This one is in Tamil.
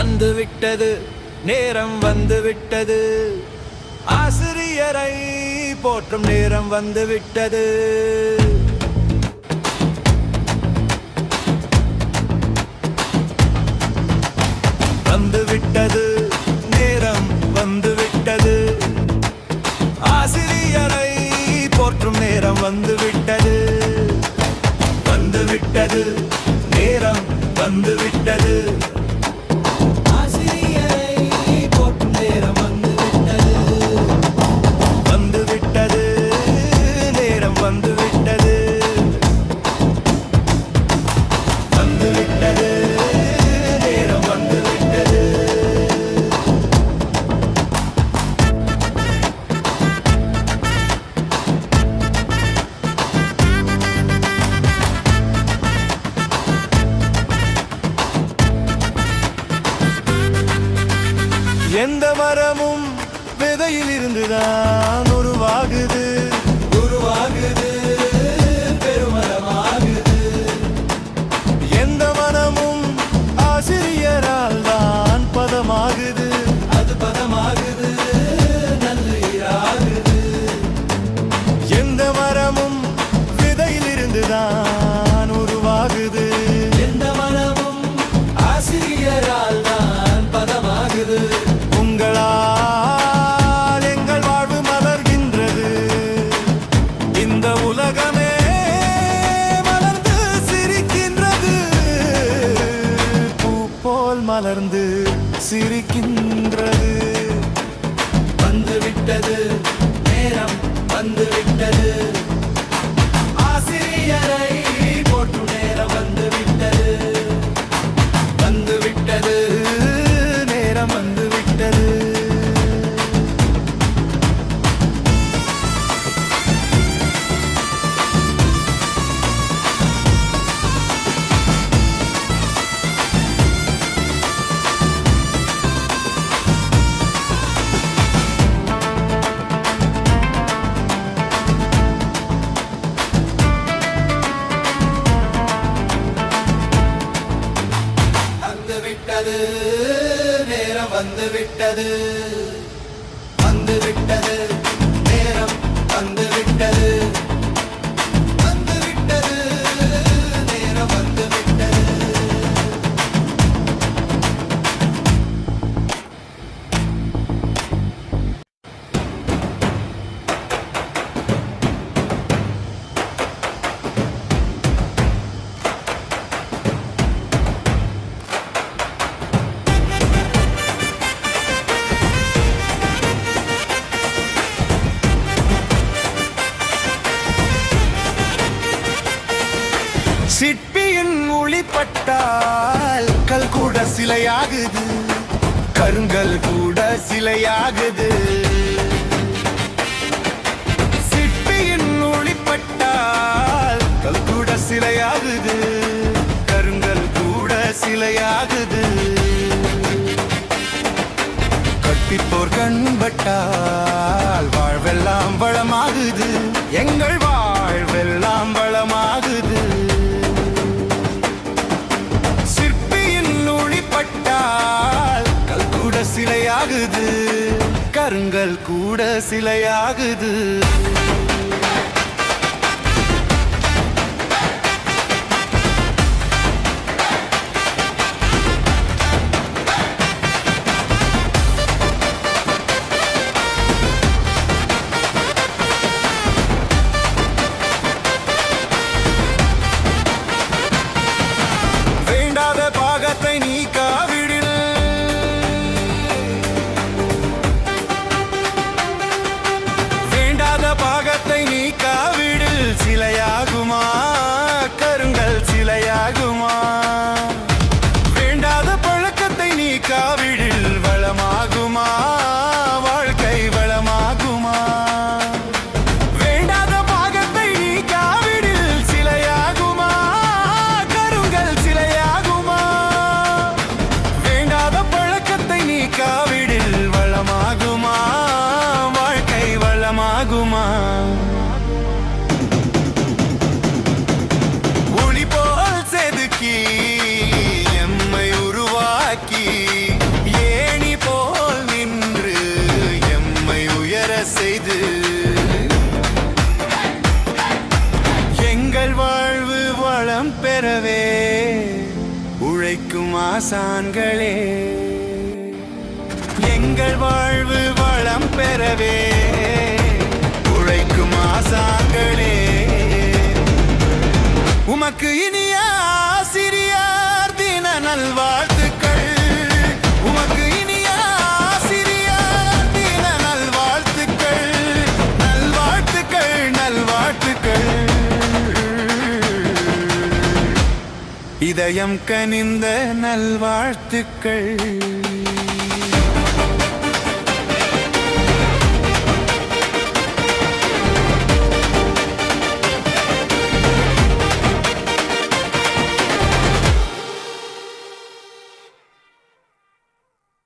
வந்துவிட்டது. நேரம் வந்துவிட்டது. ஆசிரியரை போற்றும் நேரம் வந்துவிட்டது. வந்துவிட்டது. நேரம் வந்துவிட்டது. ஆசிரியரை போற்றும் நேரம் வந்துவிட்டது. வந்துவிட்டது. நேரம் வந்துவிட்டது. எந்த மரமும் விதையில் இருந்துதான் உருவாகுது. மலர்ந்து சிரிக்கின்ற விட்டது. நேரம் வந்து விட்டது. பட்டால் கல் கூட சிலையாகுது கருங்கல் கூட சிலையாகுது. சிற்பியின் ஒளிப்பட்டால் கல் கூட சிலையாகுது கருங்கல் கூட சிலையாகுது. கட்டிப்போர் கண்பட்டால் வாழ்வெல்லாம் வளமாகுது. எங்கள் சிலையாகுது. கருங்கல் கூட சிலையாகுது. செய்து. எங்கள் வாழ்வு வளம் பெறவே உழைக்கும் ஆசான்களே. எங்கள் வாழ்வு வளம் பெறவே உழைக்கும் ஆசான்களே. உமக்கு இனிய ஆசிரியார் தின நல்வா இதயம் கனிந்த நல்வாழ்த்துக்கள்.